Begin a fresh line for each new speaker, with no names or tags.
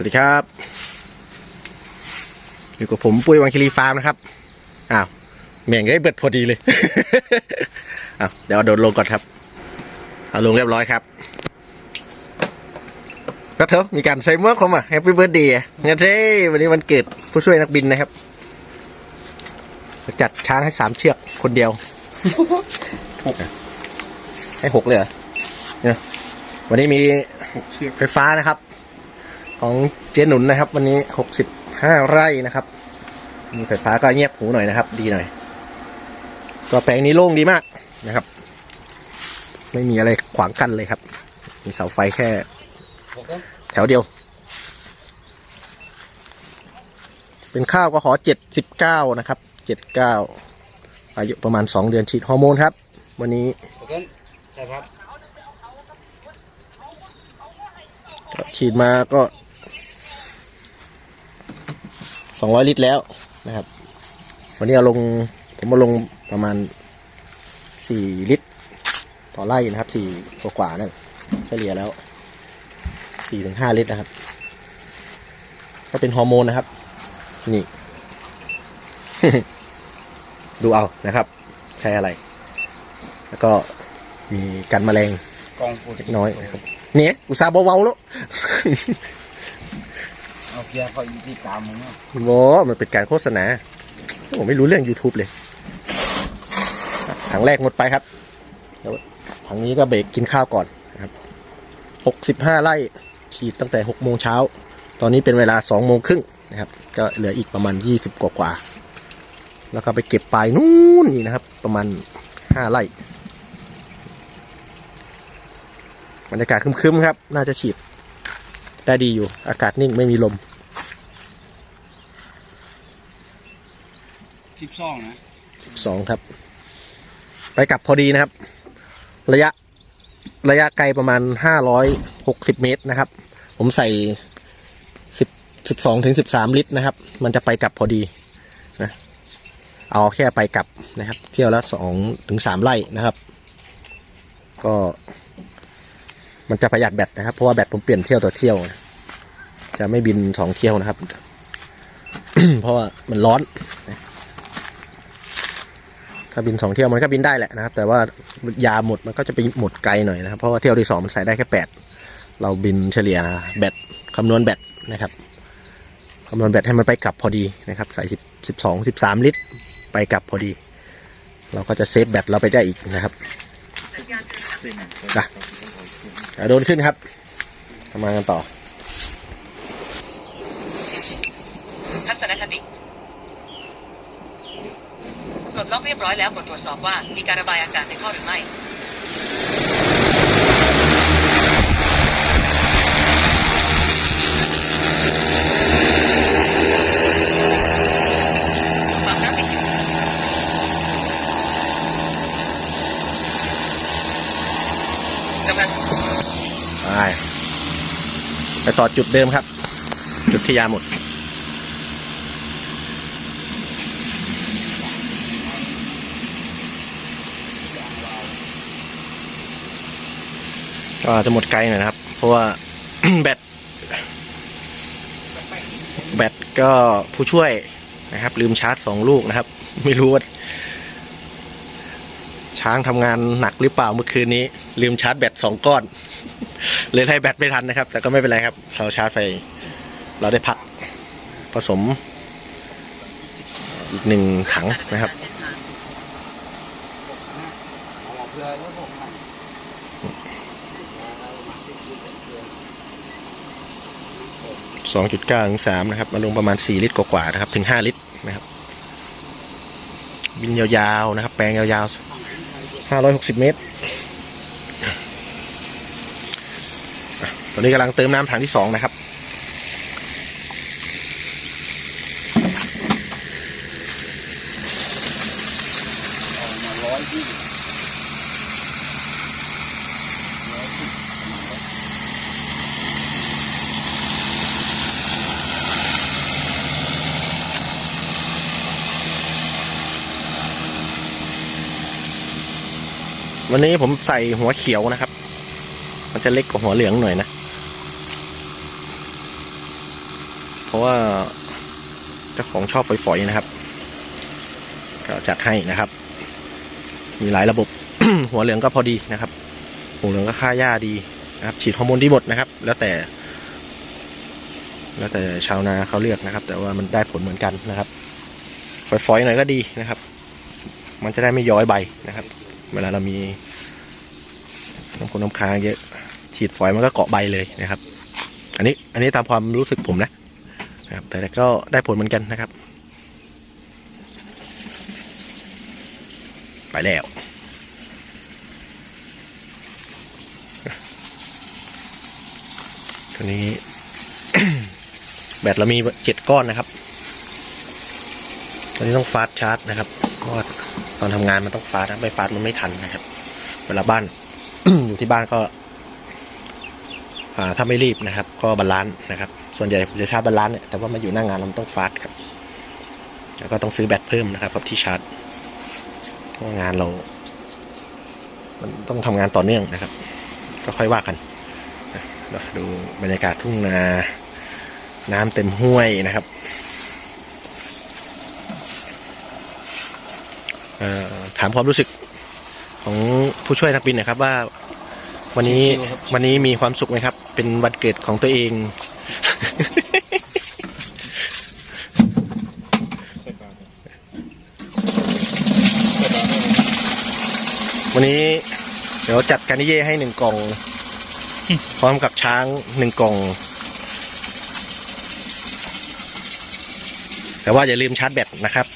วัสดีครับ อยู่กับผมปุ้ยวังคิรีฟาร์มนะครับ อ้าวแม่งได้เบิดพอดีเลย อ้าวเดี๋ยวเอาโดดลงก่อนครับ เอาลงเรียบร้อยครับ ก็เถอะมีการใส่เมื่อผมอะแฮปปี้เบิร์ดเดย์งั้นเท่วันนี้วันเกิดผู้ช่วยนักบินนะครับ จัดช้างให้สามเชือกคนเดียวหกให้หกเลยเหรอเนี่ยวันนี้มี
หกเชือก
ไฟฟ้านะครับ ของเจ๊หนุนนะครับ วันนี้หกสิบห้าไร่นะครับ มีไฟฟ้าก็เงียบหูหน่อยนะครับ ดีหน่อย ก็แปลงนี้โล่งดีมากนะครับ ไม่มีอะไรขวางกันเลยครับ มีเสาไฟแค่ แถวเดียว เป็นข้าวก็ขอเจ็ดสิบเก้านะครับเจ็ดเก้าอายุประมาณสองเดือนฉีดฮอร์โมนครับ วันนี้
โอเคใช่ครับ
ก็ฉีดมาก็ สองร้อยลิตรแล้วนะครับ วันนี้เอาลงผมมาลงประมาณสี่ลิตร ต่อไร่นะครับสี่กว่าๆนั่นเฉลี่ยแล้วสี่ถึงห้าลิตรนะครับ ก็เป็นฮอร์โมนนะครับ นี่ ดูเอานะครับ ใช้อะไร แล้วก็มีกันแมลง
กองปูน
เล็กน้อยนะครับเนี่ยอุตส่าห์เบาๆแล้ว
เอาเกียร์เขาอีที่ตามมึง
โวมันเป็นการโฆษณา ผมไม่รู้เรื่อง YouTube เลย ถังแรกหมดไปครับเดี๋ยวถังนี้ก็เบรกกินข้าวก่อนนะครับหกสิบห้าไร่ฉีดตั้งแต่หกโมงเช้า ตอนนี้เป็นเวลาสองโมงครึ่งนะครับ ก็เหลืออีกประมาณยี่สิบกว่าๆแล้วก็ไปเก็บปลายนู้นอีกนะครับ ประมาณห้าไร่บรรยากาศครึมๆครับ น่าจะฉีดได้ดีอยู่ อากาศนิ่งไม่มีลม
สิบสองนะ
สิบสองครับ ไปกลับพอดีนะครับ ระยะระยะไกลประมาณห้าร้อยหกสิบเมตรนะครับ ผมใส่สิบสิบสองถึงสิบสามลิตรนะครับ มันจะไปกลับพอดีนะเอาแค่ไปกลับนะครับ เที่ยวละสองถึงสามไร่นะครับ ก็ มันจะประหยัดแบตนะครับ เพราะว่าแบตผมเปลี่ยนเที่ยวต่อเที่ยว จะไม่บินสองเที่ยวนะครับ เพราะว่ามันร้อน ถ้าบินสองเที่ยวมันก็บินได้แหละนะครับ แต่ว่ายาหมดมันก็จะไปหมดไกลหน่อยนะครับ เพราะว่าเที่ยวที่สองมันใส่ได้แค่แปดเราบินเฉลี่ยแบตคำนวณแบตนะครับคำนวณแบตให้มันไปกลับพอดีนะครับ ใส่สิบสิบสองสิบสามลิตรไปกลับพอดี เราก็จะเซฟแบตเราไปได้อีกนะครับอะอะโดนขึ้นครับทำงานกันต่อ
ทัศนคติป ล็อกเรียบร้อยแล้วกดตรวจสอบว่ามีการระบายอากาศในท่อหรือไม่ฟังน้ำไม่อยู่กำลัง
ไปต่อจุดเดิมครับ จุดที่ยาหมด ก็จะหมดไกลหน่อยนะครับ เพราะว่าแบตแบตก็ผู้ช่วยนะครับ ลืมชาร์จสองลูกนะครับ ไม่รู้ว่าช้างทำงานหนักหรือเปล่าเมื่อคืนนี้ ลืมชาร์จแบตสองก้อน เลยให้แบตไม่ทันนะครับ แต่ก็ไม่เป็นไรครับ เราชาร์จไฟ เราได้พักผสม อีกหนึ่งถังนะครับ
เอาเพื่อแล้วผมให้
สองจุดเก้าถึงสามนะครับ มาลงประมาณสี่ลิตรกว่าๆนะครับ ถึงห้าลิตรนะครับ บินยาวๆนะครับ แปลงยาวๆห้าร้อยหกสิบเมตร ตอนนี้กำลังเติมน้ำถังที่สองนะครับ
เอามาร้อยยี่สิบร้อยสิบ
วันนี้ผมใส่หัวเขียวนะครับ มันจะเล็กกว่าหัวเหลืองหน่อยนะ เพราะว่าเจ้าของชอบฝอยๆนะครับ ก็จัดให้นะครับ มีหลายระบบ หัวเหลืองก็พอดีนะครับ หัวเหลืองก็ค่าหญ้าดีนะครับ ฉีดฮอร์โมนดีหมดนะครับ แล้วแต่ แล้วแต่ชาวนาเขาเลือกนะครับ แต่ว่ามันได้ผลเหมือนกันนะครับ ฝอยๆหน่อยก็ดีนะครับ มันจะได้ไม่ย้อยใบนะครับ เวลาเรามีน้ำคนน้ำค้างเยอะ ฉีดฝอยมันก็เกาะใบเลยนะครับ อันนี้อันนี้ตามความรู้สึกผมนะนะครับ แต่ก็ได้ผลเหมือนกันนะครับ ไปแล้วตัวนี้ แบตเรามีเจ็ดก้อนนะครับ ตอนนี้ต้องฟาสชาร์จนะครับเพราะตอนทำงานมันต้องฟาสนะไม่ฟาสมันไม่ทันนะครับ เวลาบ้านอยู่ที่บ้านก็ถ้าไม่รีบนะครับ ก็บาลานซ์นะครับ ส่วนใหญ่ผมจะชาร์จบาลานซ์เนี่ยแต่ว่ามาอยู่หน้างานเราต้องฟาสครับ แล้วก็ต้องซื้อแบตเพิ่มนะครับกับที่ชาร์จเพราะงานเรา มันต้องทำงานต่อเนื่องนะครับ ก็ค่อยว่ากันดูบรรยากาศทุ่งนา น้ำเต็มห้วยนะครับ เอ่อ ถามความรู้สึกของผู้ช่วยนักบินหนะครับว่า วันนี้วันนี้มีความสุขไหมครับ เป็นวันเกิดของตัวเอง วันนี้เดี๋ยวจัดการนิเย่ให้หนึ่งกล่อง พร้อมกับช้างหนึ่งกล่อง แต่ว่าอย่าลืมชาร์จแบตนะครับ